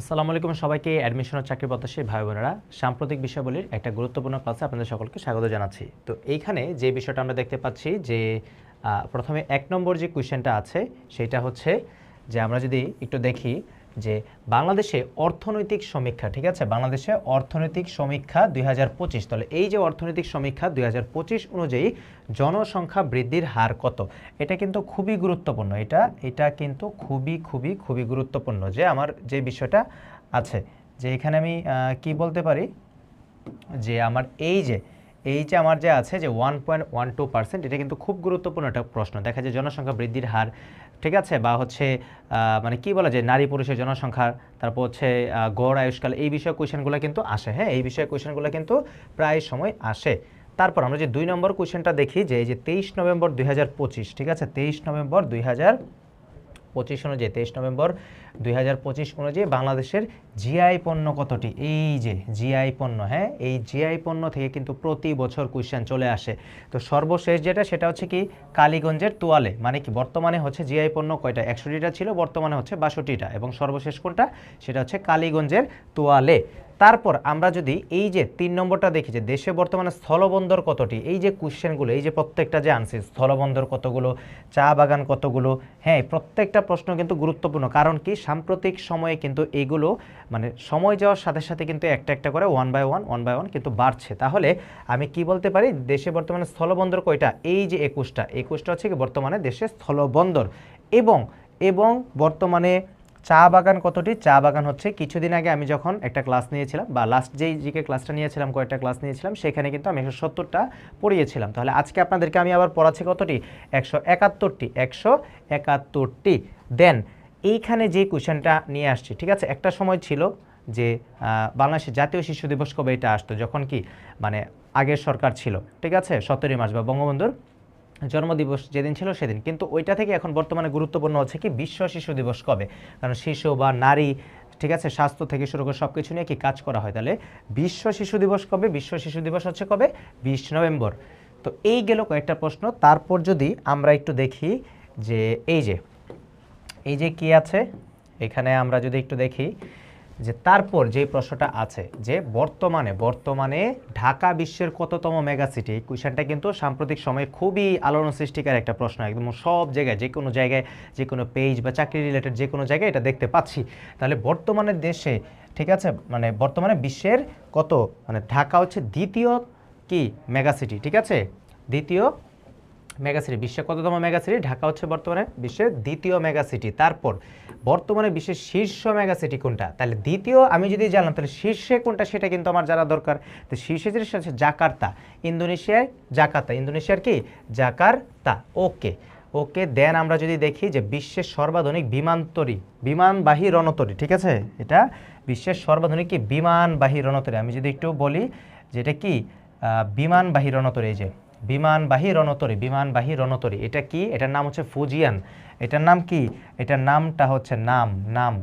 আসসালামু আলাইকুম সবাইকে অ্যাডমিশন ও চাকরি প্রত্যাশী ভাই বোনেরা সাম্প্রতিক বিষয়াবলীর একটা গুরুত্বপূর্ণ ক্লাসে আপনাদের সকলকে স্বাগত জানাচ্ছি। তো এইখানে যে বিষয়টা আমরা দেখতে পাচ্ছি যে প্রথমে এক নম্বর যে কোয়েশ্চেনটা আছে, সেটা হচ্ছে যে আমরা যদি একটু দেখি যে বাংলাদেশে অর্থনৈতিক সমীক্ষা, ঠিক আছে? বাংলাদেশে অর্থনৈতিক সমীক্ষা দুই তাহলে এই যে অর্থনৈতিক সমীক্ষা দুই হাজার পঁচিশ অনুযায়ী জনসংখ্যা বৃদ্ধির হার কত? এটা কিন্তু খুবই গুরুত্বপূর্ণ। এটা এটা কিন্তু খুবই খুবই খুবই গুরুত্বপূর্ণ যে আমার যে বিষয়টা আছে। যে এখানে আমি কি বলতে পারি? যে আমার এই যে এই যে আমার যে আছে যে one point one two percent এটা কিন্তু খুব গুরুত্বপূর্ণ একটা প্রশ্ন। দেখা যায় জনসংখ্যা বৃদ্ধির হার ঠিক আছে? বা হচ্ছে মানে কি বলা যে নারী পুরুষের জনসংখ্যার, তারপর হচ্ছে গড়, আয়ুষ্কাল, এই বিষয়ে কোয়েশনগুলো কিন্তু আসে হ্যাঁ? এই বিষয়ে কোয়েশনগুলো কিন্তু প্রায় সময় আসে। তারপর আমরা যে দুই নম্বর কোয়েশনটা দেখি যে, এই যে তেইশ নভেম্বর দুই হাজার পঁচিশ, ঠিক আছে? তেইশ নভেম্বর দুই হাজার পঁচিশ অনুযায়ী তেইশ নভেম্বর, দুই হাজার পঁচিশ অনুযায়ী বাংলাদেশের জিআই পণ্য কতটি? এই যে জিআই পণ্য হ্যাঁ? এই জিআই পণ্য থেকে কিন্তু প্রতি বছর কোয়েশ্চেন চলে আসে। তো সর্বশেষ যেটা, সেটা হচ্ছে কি কালীগঞ্জের তোয়ালে মানে কি বর্তমানে হচ্ছে জিআই পণ্য কয়টা? একষট্টিটা ছিল, বর্তমানে হচ্ছে বাষট্টিটা। এবং সর্বশেষ কোনটা? সেটা হচ্ছে কালীগঞ্জের তোয়ালে। তারপর আমরা যদি এই যে তিন নম্বরটা দেখি যে দেশে বর্তমানে স্থলবন্দর কতটি, এই যে কোশ্চেনগুলো, এই যে প্রত্যেকটা যে আনছি, স্থলবন্দর কতগুলো, চা বাগান কতগুলো হ্যাঁ প্রত্যেকটা প্রশ্ন কিন্তু গুরুত্বপূর্ণ। কারণ কি? সাম্প্রতিক সময়ে কিন্তু এগুলো মানে সময় যাওয়ার সাথে সাথে কিন্তু একটা একটা করে one by one one by one কিন্তু বাড়ছে। তাহলে আমি কি বলতে পারি? দেশে বর্তমানে স্থলবন্দর কয়টা? এই যে একুশটা একুশটা হচ্ছে কি বর্তমানে দেশে স্থলবন্দর। এবং এবং বর্তমানে চা বাগান কতটি? চা বাগান হচ্ছে কিছুদিন আগে আমি যখন একটা ক্লাস নিয়েছিলাম বা লাস্ট যেই জিকে ক্লাসটা নিয়েছিলাম, কয়েকটা ক্লাস নিয়েছিলাম, সেখানে কিন্তু আমি একশো সত্তরটা পড়িয়েছিলাম। তাহলে আজকে আপনাদেরকে আমি আবার পড়াচ্ছি কতটি? একশো একাত্তরটি। একশো একাত্তরটি। দেন এইখানে যে কোয়েশনটা নিয়ে আসছি, ঠিক আছে? একটা সময় ছিল যে বাংলাদেশের জাতীয় শিশু দিবস কবে এটা আসতো? যখন কি মানে আগের সরকার ছিল, ঠিক আছে? সতেরোই মার্চ বা বঙ্গবন্ধুর জন্মদিবস যেদিন ছিল সেদিন। কিন্তু ওইটা থেকে এখন বর্তমানে গুরুত্বপূর্ণ হচ্ছে কি বিশ্ব শিশু দিবস কবে? কারণ শিশু বা নারী, ঠিক আছে, স্বাস্থ্য থেকে শুরু করে সব কিছু নিয়ে কি কাজ করা হয়? তাহলে বিশ্ব শিশু দিবস কবে? বিশ্ব শিশু দিবস হচ্ছে কবে? বিশ নভেম্বর। তো এই গেল কয়েকটা প্রশ্ন। তারপর যদি আমরা একটু দেখি যে এই যে এই যে কি আছে? এখানে আমরা যদি একটু দেখি যে তারপর যে প্রশ্নটা আছে যে বর্তমানে বর্তমানে ঢাকা বিশ্বের কততম মেগা সিটি কোয়েশনটা কিন্তু সাম্প্রতিক সময়ে খুবই আলোড়ন সৃষ্টিকার একটা প্রশ্ন। একদম সব জায়গায়, যে কোনো জায়গায়, যে কোনো পেজ বা চাকরি রিলেটেড যে কোনো জায়গায় এটা দেখতে পাচ্ছি। তাহলে বর্তমানে দেশে, ঠিক আছে? মানে বর্তমানে বিশ্বের কত? মানে ঢাকা হচ্ছে দ্বিতীয় কি মেগা সিটি ঠিক আছে? দ্বিতীয় মেগা সিটি বিশ্বের কততম মেগা সিটি ঢাকা হচ্ছে বর্তমানে বিশ্বের দ্বিতীয় মেগা সিটি তারপর, বর্তমানে বিশ্বের শীর্ষ মেগা সিটি কোনটা? তাহলে দ্বিতীয় আমি যদি জানলাম, তাহলে শীর্ষে কোনটা সেটা কিন্তু আমার জানা দরকার। তো শীর্ষে যেটা হচ্ছে জাকার্তা। ইন্দোনেশিয়ায় জাকার্তা। ইন্দোনেশিয়ার কি? জাকার্তা। ওকে। ওকে, দেন আমরা যদি দেখি যে বিশ্বের সর্বাধুনিক বিমানতরী, বিমানবাহী রণতরী, ঠিক আছে? এটা বিশ্বের সর্বাধুনিক কি? বিমানবাহী রণতরী। আমি যদি একটু বলি যে এটা কি বিমানবাহী রণতরী, এই যে বিমানবাহী রণতরী বিমানবাহী রণতরী। এটা কি? এটার নাম হচ্ছে ফুজিয়ান। এটার নাম কি? এটার নামটা হচ্ছে নাম নাম।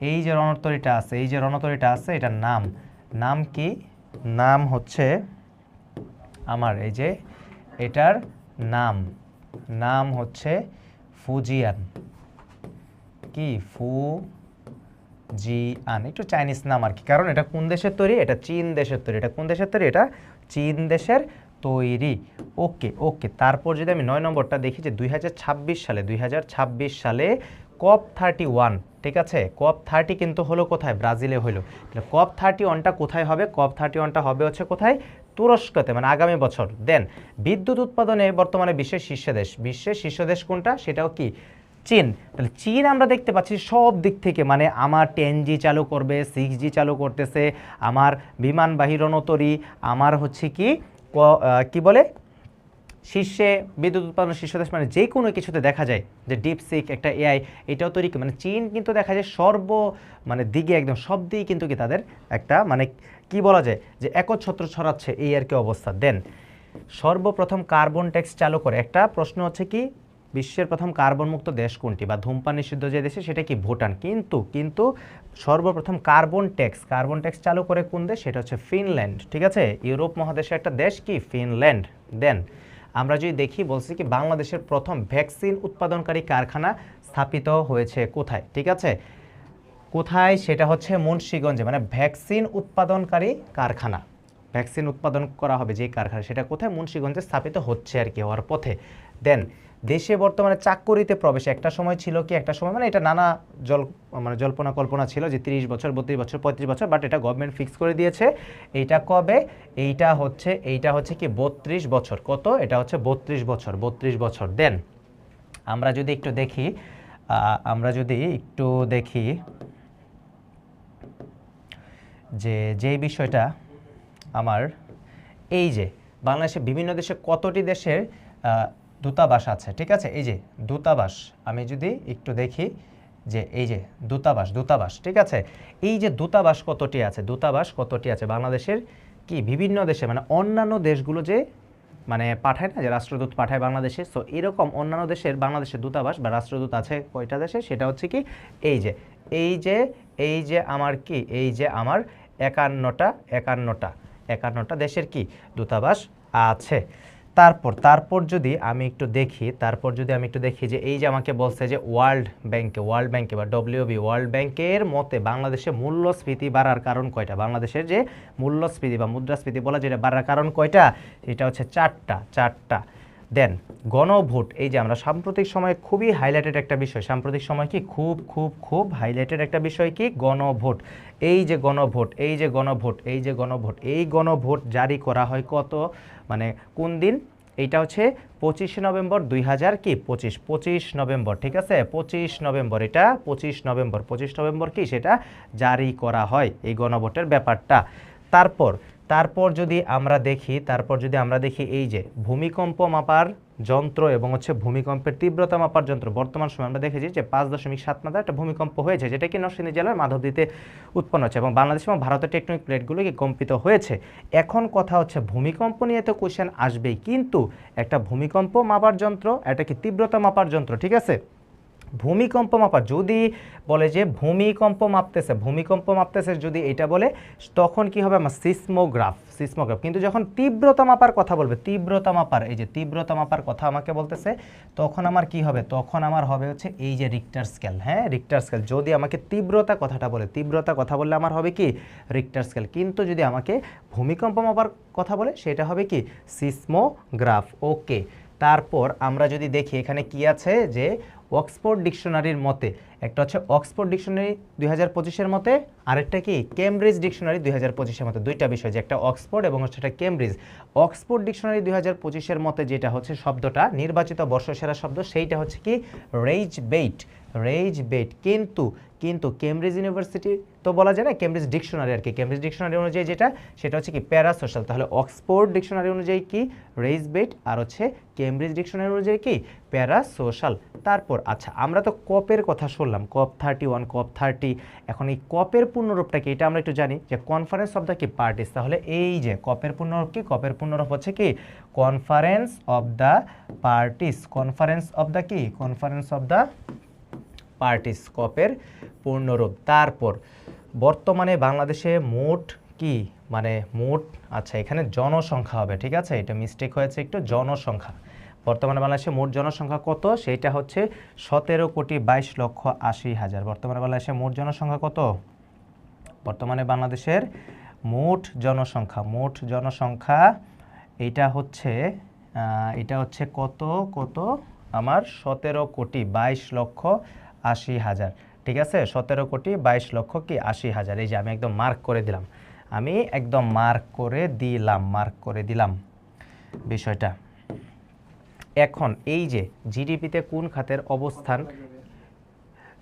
এই যে রণতরীটা আছে, এই যে রণতরীটা আছে, এটার নাম। নাম কি? নাম হচ্ছে আমার এই যে এটার নাম। নাম হচ্ছে ফুজিয়ান। কি? ফু জি আন একটু চাইনিজ নাম আর কি। কারণ এটা কোন দেশের তৈরি? এটা চীন দেশের তৈরি। এটা কোন দেশের তৈরি? এটা চীন দেশের তৈরি। ওকে ওকে। তারপর যদি আমি নয় নম্বরটা দেখি যে দুই হাজার ছাব্বিশ সালে, দুই হাজার ছাব্বিশ সালে কপ থার্টি ওয়ান, ঠিক আছে? কপ থার্টি কিন্তু হলো কোথায়? ব্রাজিলে হলো। তাহলে কপ থার্টি ওয়ানটা কোথায় হবে? কপ থার্টি ওয়ানটা হবে হচ্ছে কোথায়? তুরস্কতে মানে আগামী বছর। দেন, বিদ্যুৎ উৎপাদনে বর্তমানে বিশ্বের শীর্ষ দেশ বিশ্বের শীর্ষ দেশ কোনটা? সেটাও কি? চীন। তাহলে চীন আমরা দেখতে পাচ্ছি সব দিক থেকে মানে আমার টেন জি চালু করবে, সিক্স জি চালু করতেছে, আমার বিমানবাহী রণতরী আমার হচ্ছে কি? ক- বলে? শীর্ষে বিদ্যুৎ উৎপাদন শীর্ষ দেশ মানে যে কোনো কিছুতে দেখা যায় যে ডিপসিক একটা এআই এটাও তৈরি মানে চীন কিন্তু দেখা যায় সর্ব মানে দিকে একদম সব দিকে কিন্তু কি তাদের একটা মানে কি বলা যায় যে একচ্ছত্র ছড়াচ্ছে এই আর কি অবস্থা। দেন সর্বপ্রথম কার্বন ট্যাক্স চালু করে। একটা প্রশ্ন হচ্ছে কি বিশ্বের প্রথম কার্বনমুক্ত দেশ কোনটি বা ধূমপান নিষিদ্ধ যে দেশে সেটা কি ভুটান? কিন্তু কিন্তু সর্বপ্রথম কার্বন ট্যাক্স কার্বন ট্যাক্স চালু করে কোন দেশ? সেটা হচ্ছে ফিনল্যান্ড, ঠিক আছে? ইউরোপ মহাদেশের একটা দেশ কি? ফিনল্যান্ড। দেন আমরা যদি দেখি, বলছি কি বাংলাদেশের প্রথম ভ্যাকসিন উৎপাদনকারী কারখানা স্থাপিত হয়েছে কোথায়? ঠিক আছে? কোথায়? সেটা হচ্ছে মুন্সিগঞ্জে মানে ভ্যাকসিন উৎপাদনকারী কারখানা। ভ্যাকসিন উৎপাদন করা হবে যে কারখানা, সেটা কোথায়? মুন্সিগঞ্জে স্থাপিত হচ্ছে আর কি, হওয়ার পথে। দেন দেশে বর্তমানে চাকরিতে প্রবেশ, একটা সময় ছিল কি, একটা সময় মানে এটা নানা জল মানে জল্পনা কল্পনা ছিল যে তিরিশ বছর, বত্রিশ বছর, পঁয়ত্রিশ বছর বাট এটা গভর্নমেন্ট ফিক্স করে দিয়েছে। এইটা কবে? এইটা হচ্ছে এইটা হচ্ছে কি, বত্রিশ বছর। কত? এটা হচ্ছে বত্রিশ বছর বত্রিশ বছর। দেন আমরা যদি একটু দেখি আমরা যদি একটু দেখি যে যেই বিষয়টা আমার, এই যে বাংলাদেশে বিভিন্ন দেশে কতটি দেশের দূতাবাস আছে, ঠিক আছে? এই যে দূতাবাস, আমি যদি একটু দেখি যে এই যে দূতাবাস দূতাবাস, ঠিক আছে? এই যে দূতাবাস কতটি আছে? দূতাবাস কতটি আছে? বাংলাদেশের কি বিভিন্ন দেশে মানে অন্যান্য দেশগুলো যে মানে পাঠায় না, যে রাষ্ট্রদূত পাঠায় বাংলাদেশে সো এরকম অন্যান্য দেশের, বাংলাদেশের দূতাবাস বা রাষ্ট্রদূত আছে কয়টা দেশে? সেটা হচ্ছে কি, এই যে এই যে এই যে আমার কি, এই যে আমার একান্নটা একান্নটা একান্নটা দেশের কি দূতাবাস আছে। তারপর তারপর যদি আমি একটু দেখি, তারপর যদি আমি একটু দেখি যে এই যে আমাকে বলছে যে ওয়ার্ল্ড ব্যাংকে ওয়ার্ল্ড ব্যাংকে বা ডব্লিউবি, ওয়ার্ল্ড ব্যাংকের মতে বাংলাদেশে মূল্যস্ফীতি বাড়ার কারণ কয়টা? বাংলাদেশের যে মূল্যস্ফীতি বা মুদ্রাস্ফীতি বলা যেটা বাড়ার কারণ কয়টা? এটা হচ্ছে চারটা চারটা। দেন গণভোট, এই যে আমরা সাম্প্রতিক সময়ে খুবই হাইলাইটেড একটা বিষয়। সাম্প্রতিক সময় কি? খুব খুব খুব হাইলাইটেড একটা বিষয় কি? গণভোট। এই যে গণভোট, এই যে গণভোট, এই যে গণভোট, এই গণভোট জারি করা হয় কত? মানে কোন দিন? এইটা হচ্ছে পঁচিশে নভেম্বর দুই হাজার কি? পঁচিশ পঁচিশ নভেম্বর, ঠিক আছে? পঁচিশ নভেম্বর, এটা পঁচিশ নভেম্বর পঁচিশ নভেম্বর কি? সেটা জারি করা হয় এই গণভোটের ব্যাপারটা। তারপর তারপর যদি আমরা দেখি, তারপর যদি আমরা দেখি এই যে ভূমিকম্প মাপার যন্ত্র এবং হচ্ছে ভূমিকম্পের তীব্রতা মাপার যন্ত্র। বর্তমান সময় আমরা দেখেছি যে পাঁচ দশমিক সাত মাত্রা একটা ভূমিকম্প হয়েছে, যেটা কি নরসিংদী জেলার মাধবদীতে উৎপন্ন হচ্ছে এবং বাংলাদেশ এবং ভারতের টেকনিক প্লেটগুলো কি কম্পিত হয়েছে। এখন কথা হচ্ছে ভূমিকম্প নিয়ে তো কোয়েশ্চেন আসবেই, কিন্তু একটা ভূমিকম্প মাপার যন্ত্র এটা কি তীব্রতা মাপার যন্ত্র, ঠিক আছে? ভূমিকম্প মাপা, যদি বলে যে ভূমিকম্প মাপতেছে ভূমিকম্প মাপতেছে যদি এটা বলে, তখন কি হবে আমার সিসমোগ্রাফ সিসমোগ্রাফ। কিন্তু যখন তীব্রতা মাপার কথা বলবে, তীব্রতা মাপার, এই যে তীব্রতা মাপার কথা আমাকে বলতেছে, তখন আমার কি হবে? তখন আমার হবে হচ্ছে এই যে রিক্টার স্কেল হ্যাঁ? রিক্টার স্কেল যদি আমাকে তীব্রতা কথাটা বলে, তীব্রতা কথা বললে আমার হবে কি? রিক্টার স্কেল কিন্তু যদি আমাকে ভূমিকম্প মাপার কথা বলে, সেটা হবে কি? সিসমোগ্রাফ। ওকে, তারপর আমরা যদি দেখি এখানে কি আছে যে অক্সফোর্ড ডিকশনারির মতে, একটা হচ্ছে অক্সফোর্ড ডিকশনারি দুই হাজার পঁচিশের মতে, আরেকটা কি? কেমব্রিজ ডিকশনারি দুই হাজার পঁচিশের মতে। দুইটা বিষয়, যে একটা অক্সফোর্ড এবং হচ্ছে একটা কেমব্রিজ। অক্সফোর্ড ডিকশনারি দুই হাজার পঁচিশের মতে যেটা হচ্ছে শব্দটা, নির্বাচিত বর্ষসেরা শব্দ, সেইটা হচ্ছে কি? রেইজ বেইট রেইজ বেইট কিন্তু কিন্তু কেমব্রিজ ইউনিভার্সিটি তো বলা যায় না কেমব্রিজ ডিকশনারি আর কি। কেমব্রিজ ডিকশনারি অনুযায়ী যেটা, সেটা হচ্ছে কি প্যারাসোশ্যাল তাহলে অক্সফোর্ড ডিকশনারি অনুযায়ী কি? রেইজ বেট আর হচ্ছে কেমব্রিজ ডিকশনারি অনুযায়ী কি? প্যারাসোশ্যাল তারপর আচ্ছা আমরা তো কপের কথা শুনলাম COP thirty one COP thirty এখন এই কপের পূর্ণরূপটা কি? এটা আমরা একটু জানি যে কনফারেন্স অফ দ্য কি পার্টিস তাহলে এই যে কপের পূর্ণরূপ কি? কপের পূর্ণরূপ হচ্ছে কি? Conference of the parties conference of the কি কনফারেন্স অফ দ্য পার্টিস্কোপের পূর্ণরূপ। তারপর, বর্তমানে বাংলাদেশে মোট কি? মানে মোট আচ্ছা এখানে জনসংখ্যা হবে, ঠিক আছে? এটা মিস্টেক হয়েছে একটু, জনসংখ্যা। বর্তমানে বাংলাদেশে মোট জনসংখ্যা কত? সেইটা হচ্ছে সতেরো কোটি বাইশ লক্ষ আশি হাজার। বর্তমানে বাংলাদেশে মোট জনসংখ্যা কত? বর্তমানে বাংলাদেশের মোট জনসংখ্যা মোট জনসংখ্যা এটা হচ্ছে এটা হচ্ছে কত কত? আমার সতেরো কোটি বাইশ লক্ষ আশি হাজার। ঠিক আছে? সতেরো কোটি বাইশ লক্ষ কি আশি হাজার? এই যে আমি একদম মার্ক করে দিলাম। আমি একদম মার্ক করে দিলাম মার্ক করে দিলাম বিষয়টা। এখন এই যে জিডিপিতে কোন খাতের অবস্থান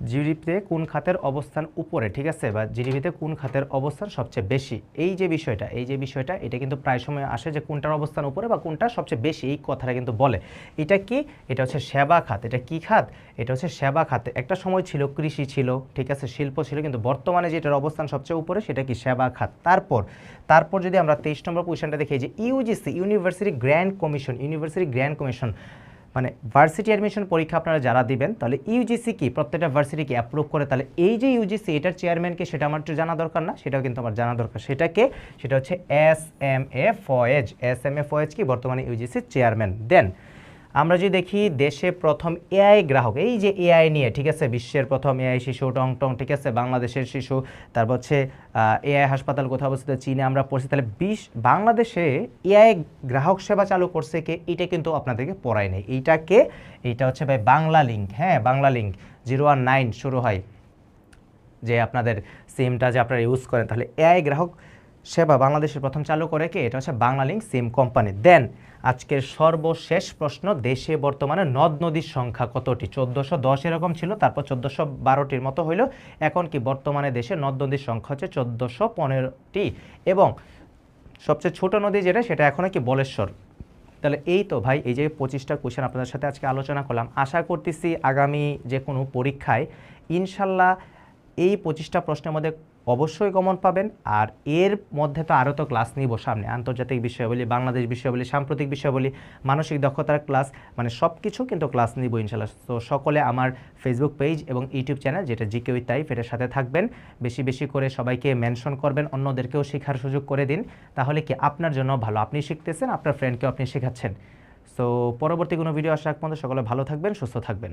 জিডিপিতে কোন খাতের অবস্থান উপরে, ঠিক আছে? বা জিডিপিতে কোন খাতের অবস্থান সবচেয়ে বেশি? এই যে বিষয়টা, এই যে বিষয়টা, এটা কিন্তু প্রায় সময় আসে যে কোনটার অবস্থান উপরে বা কোনটা সবচেয়ে বেশি, এই কথাটা কিন্তু বলে। এটা কি? এটা হচ্ছে সেবা খাত। এটা কি খাত? এটা হচ্ছে সেবা খাত। একটা সময় ছিল কৃষি ছিল, ঠিক আছে? শিল্প ছিল, কিন্তু বর্তমানে যেটার অবস্থান সবচেয়ে উপরে সেটা কি সেবা খাত? তারপর তারপর যদি আমরা তেইশ নম্বর পজিশনটা দেখি যে UGC university grand commission university grand commission মানে ভার্সিটি অ্যাডমিশন পরীক্ষা আপনারা যারা দিবেন, তাহলে ইউজিসি কি, প্রত্যেকটা ভার্সিটিকে অ্যাপ্রুভ করে, তাহলে এই যে ইউজিসি এটার চেয়ারম্যানকে সেটা আমার একটু জানা দরকার না, সেটাও কিন্তু আমার জানা দরকার। সেটাকে, সেটা হচ্ছে S M A Foyez S M A Foyez কি, বর্তমানে ইউজিসির চেয়ারম্যান দেন আমরা যদি দেখি দেশে প্রথম এআই গ্রাহক, এই যে এআই নিয়ে, ঠিক আছে, বিশ্বের প্রথম এআই শিশু, টং টং, ঠিক আছে, বাংলাদেশের শিশু, তারপর হচ্ছে এআই হাসপাতাল কোথাও অবস্থিত, চীনে আমরা পড়ছি, তাহলে বিশ, বাংলাদেশে এআই গ্রাহক সেবা চালু করছে কে? এটা কিন্তু আপনাদেরকে পড়ায় নেই। এইটাকে, এইটা হচ্ছে ভাই বাংলা লিঙ্ক হ্যাঁ Bangla link, zero one nine শুরু হয়। যে আপনাদের সিমটা যে আপনারা ইউজ করেন, তাহলে এআই গ্রাহক সেবা বাংলাদেশের প্রথম চালু করে কে? এটা হচ্ছে বাংলালিংক সিম কোম্পানি। দেন, আজকের সর্বশেষ প্রশ্ন, দেশে বর্তমানে নদ নদীর সংখ্যা কতটি? চোদ্দোশো দশ এরকম ছিল, তারপর চোদ্দোশো বারোটির মতো হইল। এখন কি বর্তমানে দেশে নদ নদীর সংখ্যা হচ্ছে চোদ্দোশো পনেরোটি? এবং সবচেয়ে ছোট নদী যেটা, সেটা এখনও কি বলেশ্বর? তাহলে এই তো ভাই, এই যে পঁচিশটা কোশ্চেন আপনাদের সাথে আজকে আলোচনা করলাম। আশা করতেছি আগামী যে কোনো পরীক্ষায়, ইনশাল্লাহ এই পঁচিশটা প্রশ্নের মধ্যে অবশ্যই কমন পাবেন। আর এর মধ্যে তো আরও তো ক্লাস নিব সামনে। আন্তর্জাতিক বিষয়াবলী, বাংলাদেশ বিষয়াবলী, সাম্প্রতিক বিষয়াবলী, মানসিক দক্ষতার ক্লাস মানে সব কিছু কিন্তু ক্লাস নিব ইনশাল্লাহ তো সকলে আমার ফেসবুক পেজ এবং ইউটিউব চ্যানেল যেটা জিকে উইথ টাইপ এটার সাথে থাকবেন। বেশি বেশি করে সবাইকে মেনশন করবেন, অন্যদেরকেও শেখার সুযোগ করে দিন। তাহলে কি আপনার জন্য ভালো? আপনি শিখতেছেন, আপনার ফ্রেন্ডকেও আপনি শেখাচ্ছেন। সো পরবর্তী কোনো ভিডিও আসার পর্যন্ত সকলে ভালো থাকবেন, সুস্থ থাকবেন।